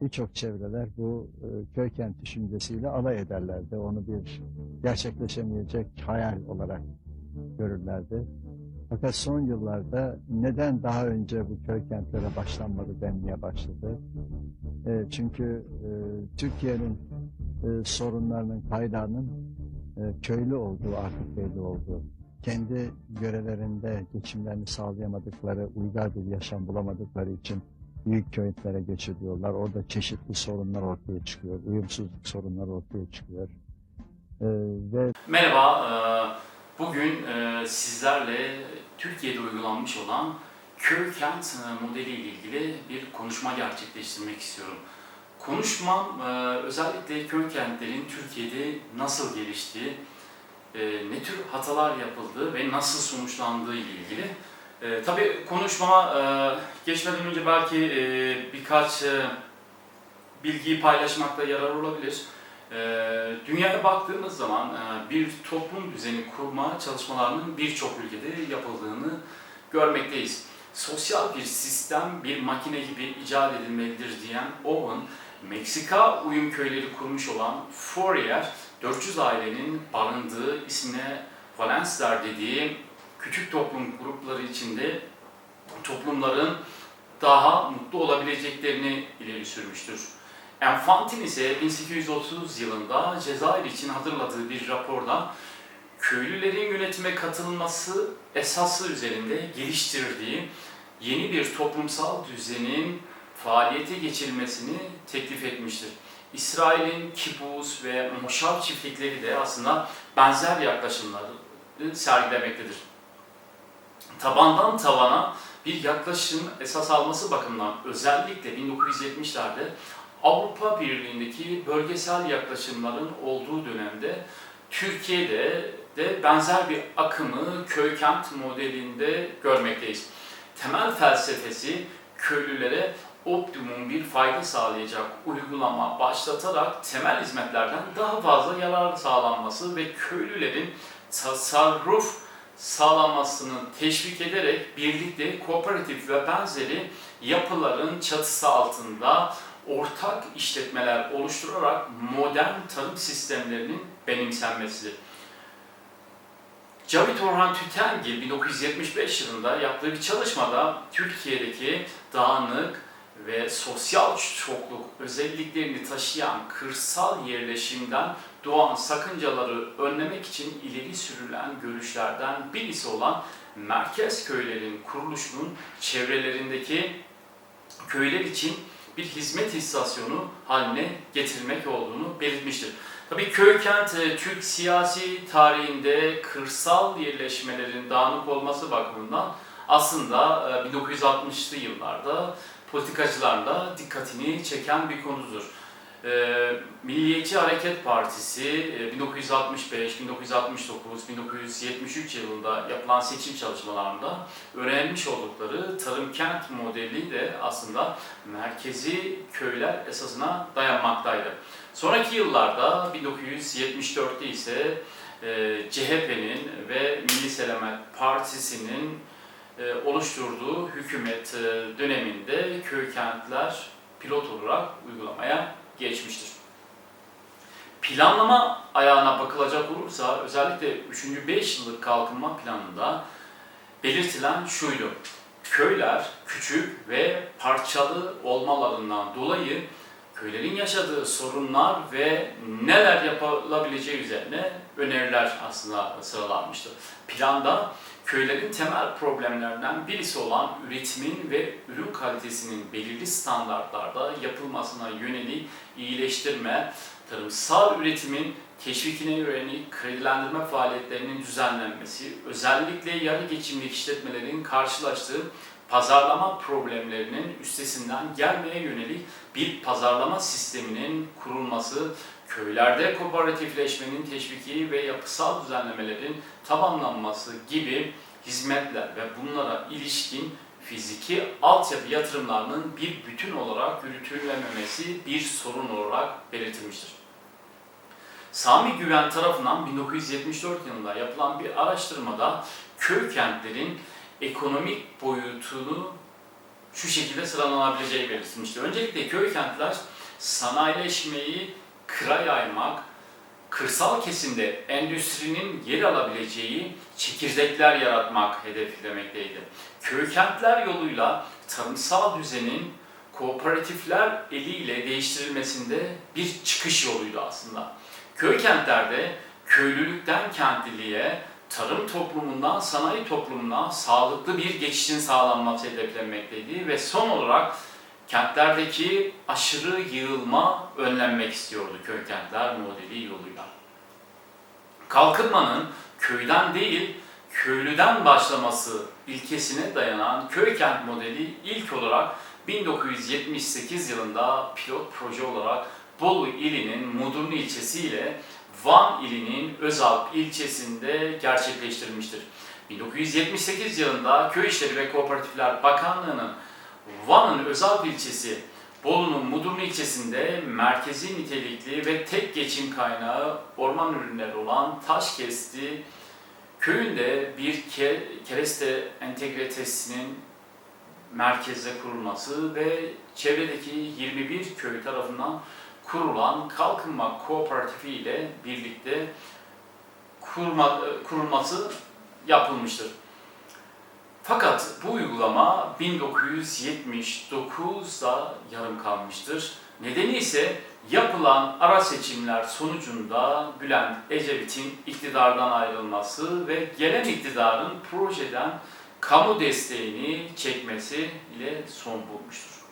birçok çevreler bu e, köy kent düşüncesiyle alay ederlerdi. Onu bir gerçekleşemeyecek hayal olarak görürlerdi. Fakat son yıllarda neden daha önce bu köy kentlere başlanmadı denmeye başladı. E, çünkü e, Türkiye'nin e, sorunlarının kaynağının e, köylü olduğu artık belli oldu. Kendi yörelerinde geçimlerini sağlayamadıkları, uygar bir yaşam bulamadıkları için büyük köytlere göç ediyorlar. Orada çeşitli sorunlar ortaya çıkıyor. Uyumsuzluk sorunları ortaya çıkıyor. E, ve Merhaba, e, bugün e, sizlerle Türkiye'de uygulanmış olan köy kent e, modeli ile ilgili bir konuşma gerçekleştirmek istiyorum. Konuşmam özellikle köy kentlerin Türkiye'de nasıl geliştiği, ne tür hatalar yapıldığı ve nasıl sonuçlandığı ile ilgili. E, Tabii konuşmama e, geçmeden önce belki e, birkaç e, bilgiyi paylaşmakta yarar olabilir. Ee, Dünyaya baktığımız zaman e, bir toplum düzeni kurma çalışmalarının birçok ülkede yapıldığını görmekteyiz. Sosyal bir sistem bir makine gibi icat edilmelidir diyen Owen, Meksika uyum köyleri kurmuş olan Fourier, 400 ailenin barındığı ismine Valensler dediği küçük toplum grupları içinde toplumların daha mutlu olabileceklerini ileri sürmüştür. Enfantin ise 1830 yılında Cezayir için hazırladığı bir raporda köylülerin yönetime katılması esası üzerinde geliştirdiği yeni bir toplumsal düzenin faaliyete geçirilmesini teklif etmiştir. İsrail'in kibuz ve moşav çiftlikleri de aslında benzer yaklaşımları sergilemektedir. Tabandan tavana bir yaklaşım esas alması bakımından özellikle 1970'lerde Avrupa Birliği'ndeki bölgesel yaklaşımların olduğu dönemde Türkiye'de de benzer bir akımı köy-kent modelinde görmekteyiz. Temel felsefesi köylülere optimum bir fayda sağlayacak uygulama başlatarak temel hizmetlerden daha fazla yarar sağlanması ve köylülerin tasarruf sağlanmasını teşvik ederek birlikte kooperatif ve benzeri yapıların çatısı altında ortak işletmeler oluşturarak modern tarım sistemlerinin benimsenmesidir. Cavit Orhan Tütengil 1975 yılında yaptığı bir çalışmada Türkiye'deki dağınık ve sosyal çokluk özelliklerini taşıyan kırsal yerleşimden doğan sakıncaları önlemek için ileri sürülen görüşlerden birisi olan merkez köylerin kuruluşunun çevrelerindeki köyler için bir hizmet istasyonu haline getirmek olduğunu belirtmiştir. Tabii köy kent e, Türk siyasi tarihinde kırsal yerleşmelerin dağınık olması bakımından aslında e, 1960'lı yıllarda politikacıların da dikkatini çeken bir konudur. E, Milliyetçi Hareket Partisi e, 1965, 1969, 1973 yılında yapılan seçim çalışmalarında öğrenmiş oldukları tarım kent modeli de aslında merkezi köyler esasına dayanmaktaydı. Sonraki yıllarda 1974'te ise e, CHP'nin ve Milli Selamet Partisi'nin e, oluşturduğu hükümet e, döneminde köy kentler pilot olarak uygulamaya geçmiştir. Planlama ayağına bakılacak olursa özellikle 3. 5 yıllık kalkınma planında belirtilen şuydu. Köyler küçük ve parçalı olmalarından dolayı köylerin yaşadığı sorunlar ve neler yapılabileceği üzerine öneriler aslında sıralanmıştı. Planda köylerin temel problemlerinden birisi olan üretimin ve ürün kalitesinin belirli standartlarda yapılmasına yönelik iyileştirme, tarımsal üretimin teşvikine yönelik kredilendirme faaliyetlerinin düzenlenmesi, özellikle yarı geçimlik işletmelerin karşılaştığı pazarlama problemlerinin üstesinden gelmeye yönelik bir pazarlama sisteminin kurulması, köylerde kooperatifleşmenin teşviki ve yapısal düzenlemelerin tamamlanması gibi hizmetler ve bunlara ilişkin fiziki altyapı yatırımlarının bir bütün olarak yürütülememesi bir sorun olarak belirtilmiştir. Sami Güven tarafından 1974 yılında yapılan bir araştırmada köy kentlerin ekonomik boyutunu şu şekilde sıralanabileceği belirtilmiştir. Öncelikle köy kentler sanayileşmeyi kıra yaymak, kırsal kesimde endüstrinin yer alabileceği çekirdekler yaratmak hedeflemekteydi. Köy kentler yoluyla tarımsal düzenin kooperatifler eliyle değiştirilmesinde bir çıkış yoluydu aslında. Köy kentlerde köylülükten kentliliğe, tarım toplumundan sanayi toplumuna sağlıklı bir geçişin sağlanması hedeflenmekteydi ve son olarak kentlerdeki aşırı yığılma önlenmek istiyordu köy kentler modeli yoluyla. Kalkınmanın köyden değil, köylüden başlaması ilkesine dayanan köy kent modeli ilk olarak 1978 yılında pilot proje olarak Bolu ilinin Mudurnu ilçesi ile Van ilinin Özalp ilçesinde gerçekleştirilmiştir. 1978 yılında Köy İşleri ve Kooperatifler Bakanlığı'nın Van'ın Özalp ilçesi Bolu'nun Mudurnu ilçesinde merkezi nitelikli ve tek geçim kaynağı orman ürünleri olan Taşkesti köyünde bir ke- kereste entegre tesisinin merkeze kurulması ve çevredeki 21 köy tarafından kurulan Kalkınma Kooperatifi ile birlikte kurma, kurulması yapılmıştır. Fakat bu uygulama 1979'da yarım kalmıştır. Nedeni ise yapılan ara seçimler sonucunda Bülent Ecevit'in iktidardan ayrılması ve gelen iktidarın projeden kamu desteğini çekmesi ile son bulmuştur.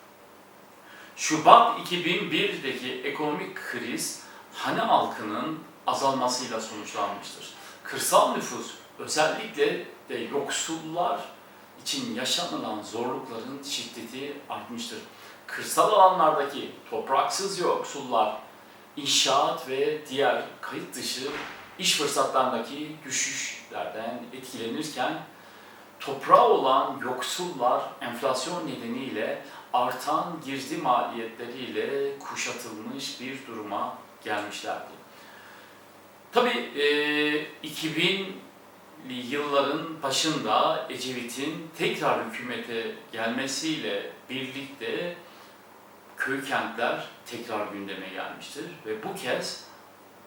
Şubat 2001'deki ekonomik kriz hane halkının azalmasıyla sonuçlanmıştır. Kırsal nüfus özellikle de yoksullar için yaşanılan zorlukların şiddeti artmıştır. Kırsal alanlardaki topraksız yoksullar inşaat ve diğer kayıt dışı iş fırsatlarındaki düşüşlerden etkilenirken toprağı olan yoksullar enflasyon nedeniyle artan girdi maliyetleriyle kuşatılmış bir duruma gelmişlerdi. Tabii e, 2000'li yılların başında Ecevit'in tekrar hükümete gelmesiyle birlikte köy kentler tekrar gündeme gelmiştir ve bu kez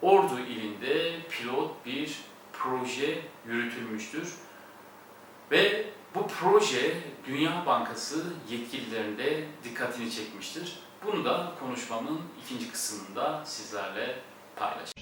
Ordu ilinde pilot bir proje yürütülmüştür. Ve bu proje Dünya Bankası yetkililerinde dikkatini çekmiştir. Bunu da konuşmamın ikinci kısmında sizlerle paylaşacağım.